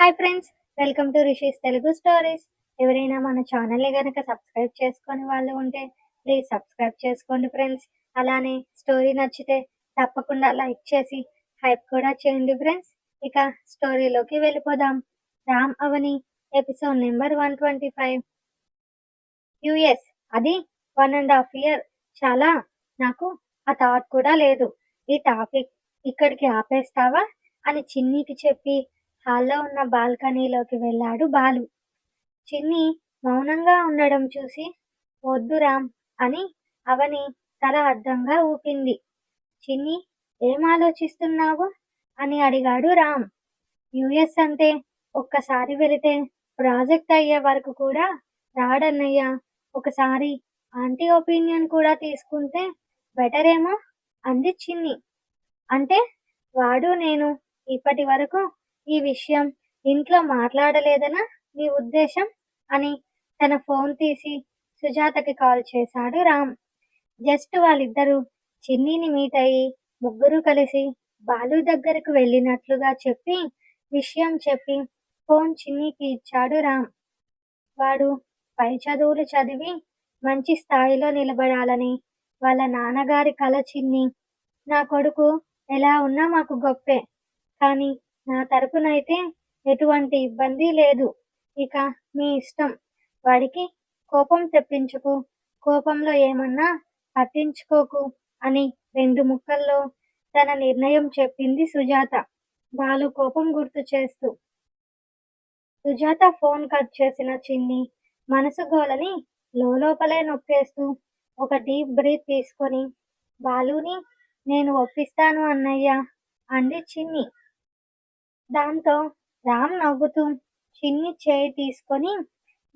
Hi friends welcome to Rishi's Telugu stories. ఎవరైనా మన ఛానల్ని కనుక సబ్స్క్రైబ్ చేసుకొని వాళ్ళు ఉంటే ప్లీజ్ సబ్స్క్రైబ్ చేసుకోండి ఫ్రెండ్స్. అలానే స్టోరీ నచ్చితే తప్పకుండా లైక్ చేసి హైప్ కూడా చేయండి ఫ్రెండ్స్. ఇక స్టోరీలోకి వెళ్ళిపోదాం. Ram Avani episode number one twenty five. US అది వన్ అండ్ హాఫ్ ఇయర్. చాలా నాకు ఆ థాట్ కూడా లేదు. ఈ టాపిక్ ఇక్కడికి ఆపేస్తావా అని చిన్నికి చెప్పి హాల్లో ఉన్న బాల్కనీలోకి వెళ్ళాడు బాలు. చిన్ని మౌనంగా ఉండడం చూసి వద్దు రామ్ అని అవని తల అర్థంగా ఊపింది. చిన్ని ఏం ఆలోచిస్తున్నావు? అని అడిగాడు రామ్. యుఎస్ అంటే ఒక్కసారి వెళితే ప్రాజెక్ట్ అయ్యే వరకు కూడా రాడన్నయ్య. ఒకసారి ఆంటీ ఒపీనియన్ కూడా తీసుకుంటే బెటర్ ఏమో అంది చిన్ని. అంటే వాడు నేను ఇప్పటి వరకు ఈ విషయం ఇంట్లో మాట్లాడలేదనా? నీ ఉద్దేశం? అని తన ఫోన్ తీసి సుజాతకి కాల్ చేశాడు రామ్. జస్ట్ వాళ్ళిద్దరూ చిన్నీని మీట్ అయ్యి ముగ్గురు కలిసి బాలు దగ్గరకు వెళ్ళినట్లుగా చెప్పి విషయం చెప్పి ఫోన్ చిన్నీకి ఇచ్చాడు రామ్. వాడు పై చదువులు చదివి మంచి స్థాయిలో నిలబడాలని వాళ్ళ నాన్నగారి కల చిన్ని నా కొడుకు ఎలా ఉన్నా మాకు గొప్పే. కానీ నా తరపునైతే ఎటువంటి ఇబ్బంది లేదు. ఇక మీ ఇష్టం. వాడికి కోపం తెప్పించుకు. కోపంలో ఏమన్నా పట్టించుకోకు అని రెండు ముక్కల్లో తన నిర్ణయం చెప్పింది సుజాత. బాలు కోపం గుర్తు చేస్తూ. సుజాత ఫోన్ కట్ చేసిన చిన్ని మనసు గోలని లోపలే నొక్కేస్తూ ఒక డీప్ బ్రీత్ తీసుకొని బాలుని నేను ఒప్పిస్తాను అన్నయ్య అంది చిన్ని. దాంతో రామ్ నవ్వుతూ చిన్ని చేయి తీసుకొని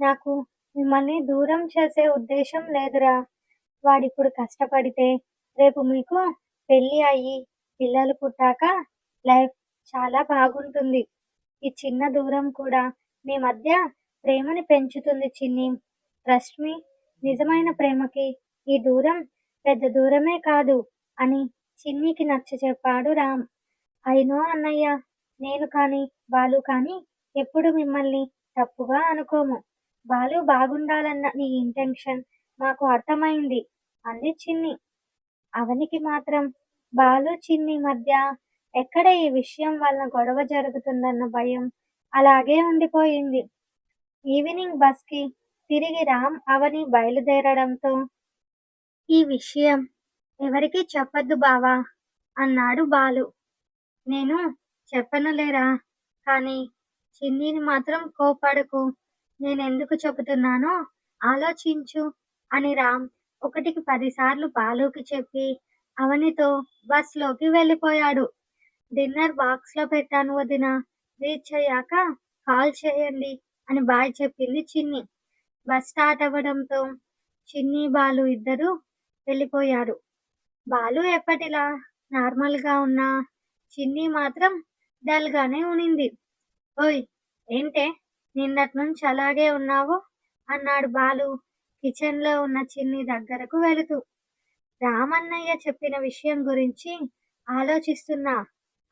నాకు మిమ్మల్ని దూరం చేసే ఉద్దేశం లేదురా. వాడిప్పుడు కష్టపడితే రేపు మీకు పెళ్ళి అయ్యి పిల్లలు పుట్టాక లైఫ్ చాలా బాగుంటుంది. ఈ చిన్న దూరం కూడా మీ మధ్య ప్రేమని పెంచుతుంది చిన్ని. ట్రస్ట్ మీ నిజమైన ప్రేమకి ఈ దూరం పెద్ద దూరమే కాదు అని చిన్నికి నచ్చ చెప్పాడు రామ్. అయినో అన్నయ్య నేను కానీ బాలు కానీ ఎప్పుడు మిమ్మల్ని తప్పుగా అనుకోము. బాలు బాగుండాలన్న నీ ఇంటెన్షన్ మాకు అర్థమైంది అంది చిన్ని. అవనికి మాత్రం బాలు చిన్ని మధ్య ఎక్కడ ఈ విషయం వలన గొడవ జరుగుతుందన్న భయం అలాగే ఉండిపోయింది. ఈవినింగ్ బస్కి తిరిగి రామ్ అవని బయలుదేరడంతో ఈ విషయం ఎవరికి చెప్పద్దు బావా అన్నాడు బాలు. నేను చెప్పనులేరా. కానీ చిన్నీని మాత్రం కోపడకు నేనెందుకు చెబుతున్నానో ఆలోచించు అని రామ్ ఒకటికి పదిసార్లు బాలుకి చెప్పి అవనితో బస్లోకి వెళ్ళిపోయాడు. డిన్నర్ బాక్స్లో పెట్టాను వదిన. రీచ్ అయ్యాక కాల్ చేయండి అని బాయ్ చెప్పింది చిన్ని. బస్ స్టార్ట్ అవ్వడంతో చిన్ని బాలు ఇద్దరు వెళ్ళిపోయారు. బాలు ఎప్పటిలా నార్మల్గా ఉన్న చిన్ని మాత్రం డల్గానే ఉనింది. ఓయ్ ఏంటే? నిన్నటి నుంచి అలాగే ఉన్నావు? అన్నాడు బాలు కిచెన్లో ఉన్న చిన్ని దగ్గరకు వెళుతూ. రామన్నయ్య చెప్పిన విషయం గురించి ఆలోచిస్తున్నా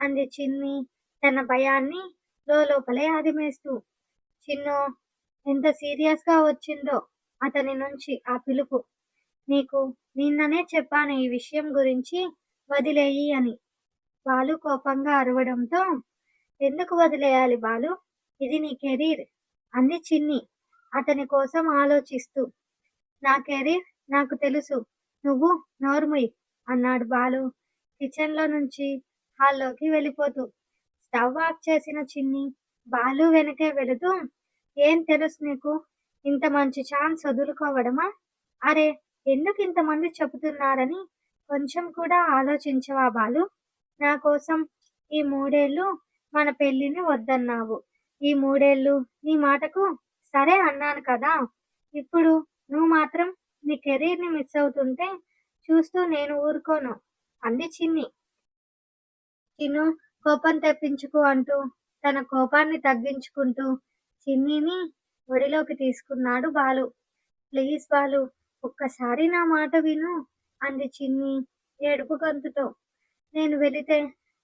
అంది చిన్ని తన భయాన్ని లోపలే ఆదిమేస్తూ చిన్ను ఎంత సీరియస్గా వచ్చిందో అతని నుంచి ఆ పిలుపు. నీకు నిన్ననే చెప్పాను ఈ విషయం గురించి వదిలేయి అని. బాలు కోపంగా అరవడంతో ఎందుకు వదిలేయాలి బాలు? ఇది నీ కెరీర్ అంది చిన్ని. అతని కోసం ఆలోచిస్తూ. నా కెరీర్ నాకు తెలుసు. నువ్వు నోర్ముయ్ అన్నాడు బాలు. కిచెన్లో నుంచి హాల్లోకి వెళ్ళిపోతూ స్టవ్ ఆఫ్ చేసిన చిన్ని బాలు వెనకే వెళుతూ ఏం తెలుసు నీకు? ఇంత మంచి ఛాన్స్ వదులుకోవడమా? అరే ఎందుకు ఇంతమంది చెబుతున్నారని కొంచెం కూడా ఆలోచించవా బాలు? నా కోసం ఈ మూడేళ్ళు మన పెళ్ళిని వద్దన్నావు. ఈ మూడేళ్ళు నీ మాటకు సరే అన్నాను కదా. ఇప్పుడు నువ్వు మాత్రం నీ కెరీర్ని మిస్ అవుతుంటే చూస్తూ నేను ఊరుకోను. అంది చిన్ని. చిన్ను కోపం తెప్పించుకు అంటూ తన కోపాన్ని తగ్గించుకుంటూ చిన్నిని ఒడిలోకి తీసుకున్నాడు బాలు. ప్లీజ్ బాలు ఒక్కసారి నా మాట విను అంది చిన్ని ఏడుపు గొంతుతో. నేను వెళితే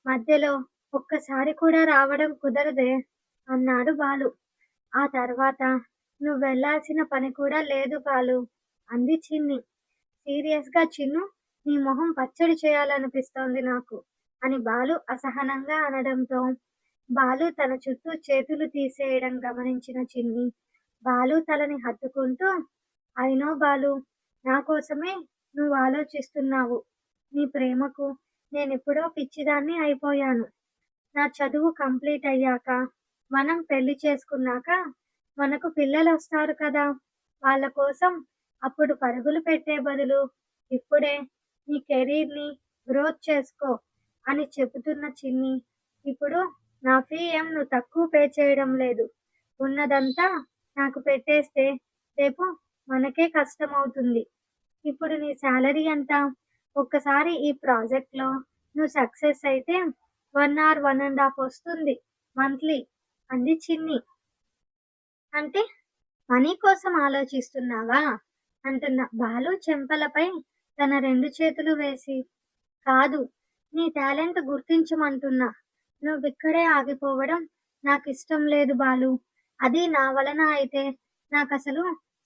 మధ్యలో ఒక్కసారి కూడా రావడం కుదరదే అన్నాడు బాలు. ఆ తర్వాత నువ్వు వెళ్ళాల్సిన పని కూడా లేదు బాలు అంది చిన్ని. సీరియస్గా చిన్ను నీ మొహం పచ్చడి చేయాలనిపిస్తోంది నాకు అని బాలు అసహనంగా అనడంతో బాలు తన చుట్టూ చేతులు తీసేయడం గమనించిన చిన్ని బాలు తలని హత్తుకుంటూ అయినో బాలు నా కోసమే నువ్వు ఆలోచిస్తున్నావు. నీ ప్రేమకు నేనెప్పుడో పిచ్చిదాన్ని అయిపోయాను. నా చదువు కంప్లీట్ అయ్యాక మనం పెళ్ళి చేసుకున్నాక మనకు పిల్లలు వస్తారు కదా. వాళ్ళ కోసం అప్పుడు పరుగులు పెట్టే బదులు ఇప్పుడే నీ కెరీర్ని గ్రోత్ చేసుకో అని చెబుతున్న చిన్ని ఇప్పుడు నా ఫీ ఏం నువ్వు తక్కువ పే చేయడం లేదు. ఉన్నదంతా నాకు పెట్టేస్తే రేపు మనకే కష్టం అవుతుంది ఇప్పుడు నీ శాలరీ ఎంత? ఒక్కసారి ఈ ప్రాజెక్ట్లో నువ్వు సక్సెస్ అయితే one hour one and half వస్తుంది. మంత్లీ అంది చిన్ని. అంటే మనీ కోసం ఆలోచిస్తున్నావా? అంటున్న బాలు చెంపలపై తన రెండు చేతులు వేసి. కాదు నీ టాలెంట్ గుర్తించమంటున్నా. నువ్వు ఇక్కడే ఆగిపోవడం నాకు ఇష్టం లేదు బాలు. అది నా వలన అయితే నాకు అసలు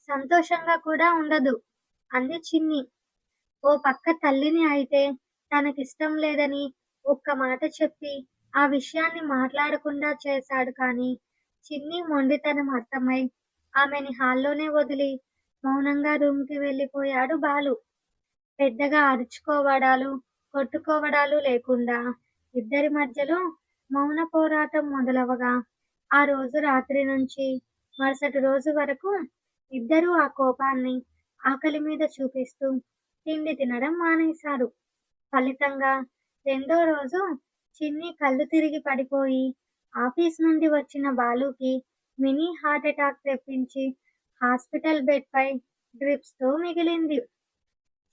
సంతోషంగా కూడా ఉండదు అంది చిన్ని. ఓ పక్క తల్లిని అయితే తనకిష్టం లేదని ఒక్క మాట చెప్పి ఆ విషయాన్ని మాట్లాడకుండా చేశాడు కానీ చిన్ని మొండితనం అర్థమై ఆమెని హాల్లోనే వదిలి మౌనంగా రూమ్కి వెళ్ళిపోయాడు బాలు. పెద్దగా అరుచుకోవడాలు కొట్టుకోవడాలు లేకుండా ఇద్దరి మధ్యలో మౌన పోరాటం మొదలవగా ఆ రోజు రాత్రి నుంచి మరుసటి రోజు వరకు ఇద్దరూ ఆ కోపాన్ని ఆకలి మీద చూపిస్తూ తిండి తినడం మానేశారు. ఫలితంగా రెండో రోజు చిన్ని కళ్ళు తిరిగి పడిపోయి ఆఫీస్ నుండి వచ్చిన బాలుకి మినీ హార్ట్ అటాక్ తెప్పించి హాస్పిటల్ బెడ్ పై డ్రిప్స్తో మిగిలింది.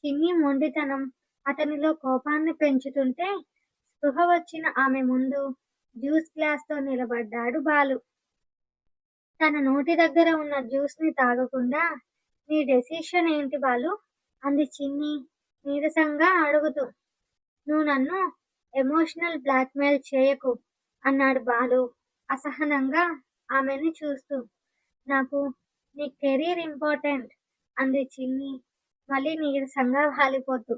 చిన్ని మొండితనం అతనిలో కోపాన్ని పెంచుతుంటే స్పృహ వచ్చిన ఆమె ముందు జ్యూస్ గ్లాస్తో నిలబడ్డాడు బాలు. తన నోటి దగ్గర ఉన్న జ్యూస్ని తాగకుండా నీ డెసిషన్ ఏంటి బాలు? అంది చిన్ని. నీరసంగా అడుగుతూ నువ్వు నన్ను ఎమోషనల్ బ్లాక్మెయిల్ చేయకు అన్నాడు బాలు అసహనంగా ఆమెని చూస్తూ. నాకు నీ కెరీర్ ఇంపార్టెంట్ అంది చిన్ని మళ్ళీ నీరసంగా వాలిపోతూ.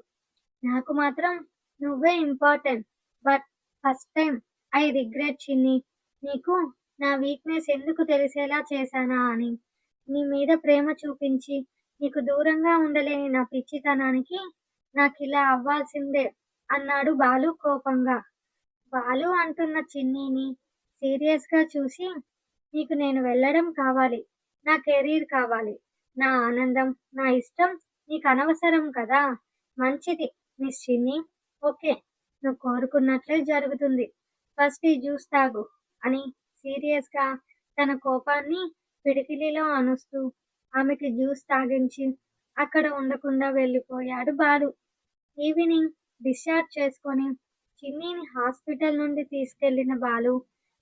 నాకు మాత్రం నువ్వే important but first time I regret Chinni. నీకు నా వీక్నెస్ ఎందుకు తెలిసేలా చేశానా అని నీ మీద ప్రేమ చూపించి నీకు దూరంగా ఉండలేని నా పిచ్చితనానికి నాకు ఇలా అవ్వాల్సిందే అన్నాడు బాలు కోపంగా. బాలు అంటున్న చిన్నీని సీరియస్గా చూసి నీకు నేను వెళ్ళడం కావాలి నా కెరీర్ కావాలి నా ఆనందం నా ఇష్టం నీకు అనవసరం కదా మంచిది మిస్ చిన్ని. ఓకే నువ్వు కోరుకున్నట్లే జరుగుతుంది. ఫస్ట్ ఈ జ్యూస్ తాగు అని సీరియస్గా తన కోపాన్ని పిడికిలిలో అనుస్తూ ఆమెకి జ్యూస్ తాగించి అక్కడ ఉండకుండా వెళ్ళిపోయాడు బాలు. ఈవినింగ్ డిశ్చార్జ్ చేసుకొని చిన్నీని హాస్పిటల్ నుండి తీసుకెళ్ళిన బాలు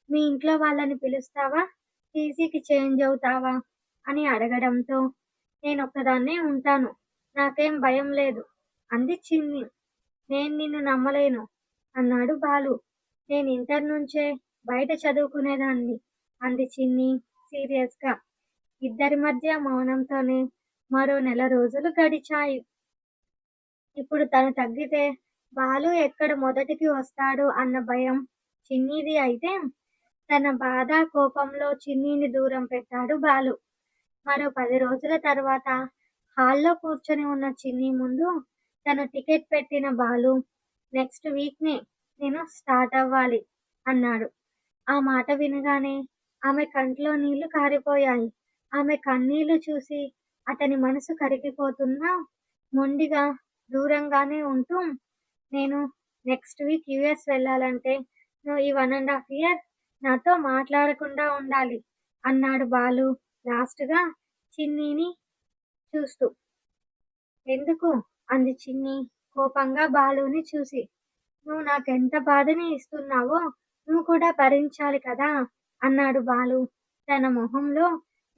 మీ ఇంట్లో వాళ్ళని పిలుస్తావా? టీసీకి చేంజ్ అవుతావా? అని అడగడంతో నేను ఒక్కదాన్నే ఉంటాను. నాకేం భయం లేదు. అంది చిన్ని. నేను నిన్ను నమ్మలేను అన్నాడు బాలు. నేను ఇంటర్ నుంచే బయట చదువుకునేదాన్ని అంది చిన్ని సీరియస్గా. ఇద్దరి మధ్య మౌనంతోనే మరో నెల రోజులు గడిచాయి. ఇప్పుడు తను తగ్గితే బాలు ఎక్కడ మొదటికి వస్తాడు అన్న భయం చిన్నిది అయితే తన బాధ కోపంలో చిన్నీని దూరం పెట్టాడు బాలు. మరో పది రోజుల తర్వాత హాల్లో కూర్చొని ఉన్న చిన్ని ముందు తను టికెట్ పెట్టిన బాలు నెక్స్ట్ వీక్నే నేను స్టార్ట్ అవ్వాలి అన్నాడు. ఆ మాట వినగానే ఆమె కంట్లో నీళ్ళు కారిపోయాయి. ఆమె కన్నీళ్ళు చూసి అతని మనసు కరిగిపోతున్నా మొండిగా దూరంగానే ఉంటూ నేను నెక్స్ట్ వీక్ యుఎస్ వెళ్ళాలంటే నువ్వు ఈ వన్ అండ్ హాఫ్ ఇయర్ నాతో మాట్లాడకుండా ఉండాలి అన్నాడు బాలు లాస్ట్గా చిన్నీని చూస్తూ. ఎందుకు? అంది చిన్ని కోపంగా బాలుని చూసి. నువ్వు నాకెంత బాధని ఇస్తున్నావో నువ్వు కూడా భరించాలి కదా అన్నాడు బాలు తన మొహంలో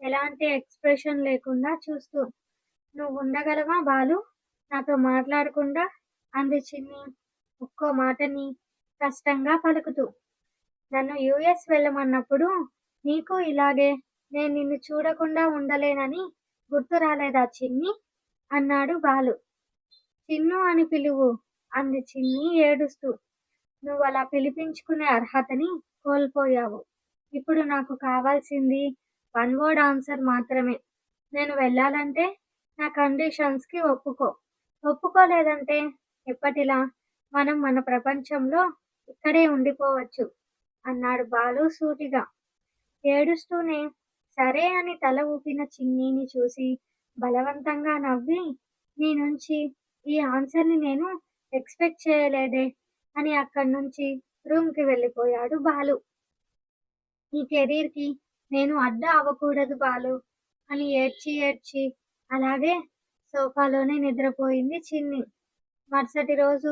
ఎలాంటి ఎక్స్ప్రెషన్ లేకుండా చూస్తూ నువ్వు ఉండగలవా బాలు? నాతో మాట్లాడకుండా? అంది చిన్ని ఒక్కో మాటని కష్టంగా పలుకుతూ. నన్ను యుఎస్ వెళ్ళమన్నప్పుడు నీకు ఇలాగే నేను నిన్ను చూడకుండా ఉండలేనని గుర్తు రాలేదా చిన్ని? అన్నాడు బాలు. చిన్ను అని పిలువు అంది చిన్ని ఏడుస్తూ. నువ్వు అలా పిలిపించుకునే అర్హతని కోల్పోయావు. ఇప్పుడు నాకు కావాల్సింది వన్ వర్డ్ ఆన్సర్ మాత్రమే. నేను వెళ్ళాలంటే నా కండిషన్స్కి ఒప్పుకో. ఒప్పుకోలేదంటే ఎప్పటిలా? మనం మన ప్రపంచంలో ఇక్కడే ఉండిపోవచ్చు అన్నాడు బాలు సూటిగా. ఏడుస్తూనే సరే అని తల ఊపిన చిన్నీని చూసి బలవంతంగా నవ్వి నీ నుంచి ఈ ఆన్సర్ని నేను ఎక్స్పెక్ట్ చేయలేదే అని అక్కడి నుంచి రూమ్కి వెళ్ళిపోయాడు బాలు. ఈ కెరీర్కి నేను అడ్డ అవ్వకూడదు బాలు అని ఏడ్చి ఏడ్చి అలాగే సోఫాలోనే నిద్రపోయింది చిన్ని. మరుసటి రోజు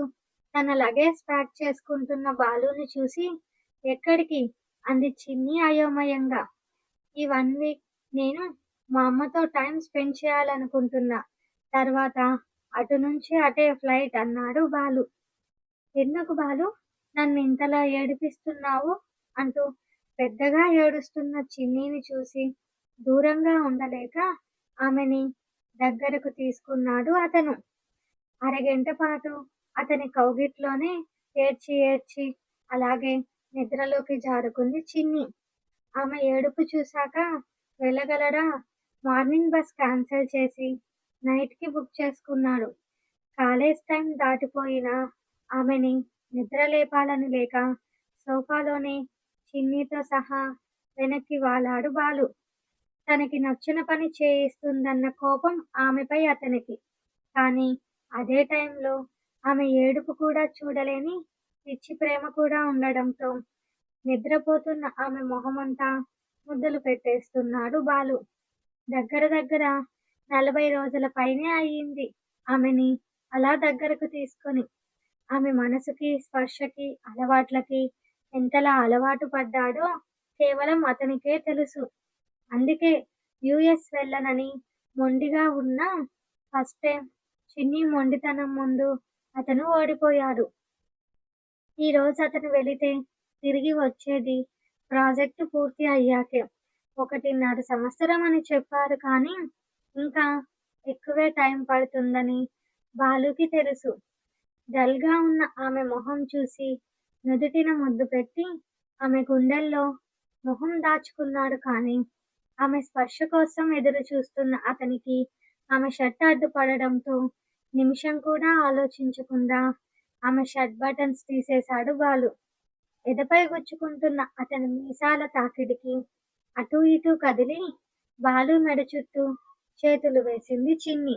తన లగేజ్ ప్యాక్ చేసుకుంటున్న బాలుని చూసి ఎక్కడికి? అంది చిన్ని అయోమయంగా. ఈ వన్ వీక్ నేను మా అమ్మతో టైం స్పెండ్ చేయాలనుకుంటున్నా. తర్వాత అటు నుంచి అటే ఫ్లైట్ అన్నాడు బాలు. ఎందుకు బాలు? నన్ను ఇంతలా ఏడిపిస్తున్నావు? అంటూ పెద్దగా ఏడుస్తున్న చిన్నీని చూసి దూరంగా ఉండలేక ఆమెని దగ్గరకు తీసుకున్నాడు అతను. అరగంట పాటు అతని కౌగిట్లోనే ఏడ్చి ఏడ్చి అలాగే నిద్రలోకి జారుకుంది చిన్ని. ఆమె ఏడుపు చూశాక వెళ్ళగలరా మార్నింగ్ బస్ క్యాన్సిల్ చేసి నైట్కి బుక్ చేసుకున్నాడు. కాలేజ్ టైం దాటిపోయినా ఆమెని నిద్ర లేపాలని లేక సోఫాలోనే చిన్నీతో సహా వెనక్కి వాలాడు బాలు. తనకి నచ్చిన పని చేయిస్తుందన్న కోపం ఆమెపై అతనికి. కానీ అదే టైంలో ఆమె ఏడుపు కూడా చూడలేని పిచ్చి ప్రేమ కూడా ఉండడంతో నిద్రపోతున్న ఆమె మొహమంతా ముద్దలు పెట్టేస్తున్నాడు బాలు. దగ్గర దగ్గర నలభై రోజుల పైనే అయ్యింది ఆమెని అలా దగ్గరకు తీసుకొని. ఆమె మనసుకి స్పర్శకి అలవాట్లకి ఎంతలా అలవాటు పడ్డాడో కేవలం అతనికే తెలుసు. అందుకే యుఎస్ వెళ్ళనని మొండిగా ఉన్న ఫస్ట్ టైం చిన్ని మొండితనం ముందు అతను ఓడిపోయాడు. ఈరోజు అతను వెళితే తిరిగి వచ్చేది ప్రాజెక్టు పూర్తి అయ్యాకే. ఒకటిన్నర సంవత్సరం అని చెప్పారు కానీ ఇంకా ఎక్కువే టైం పడుతుందని బాలుకి తెలుసు. డల్గా ఉన్న ఆమె మొహం చూసి నుదుటిన ముద్దు పెట్టి ఆమె గుండెల్లో మొహం దాచుకున్నాడు కానీ ఆమె స్పర్శ కోసం ఎదురు చూస్తున్న అతనికి ఆమె షర్ట్ అడ్డుపడడంతో నిమిషం కూడా ఆలోచించకుండా ఆమె షర్ట్ బటన్స్ తీసేశాడు బాలు. ఎదపై గుచ్చుకుంటున్న అతని మీసాల తాకిడికి అటూ ఇటూ కదిలి బాలు మెడ చుట్టూ చేతులు వేసింది చిన్ని.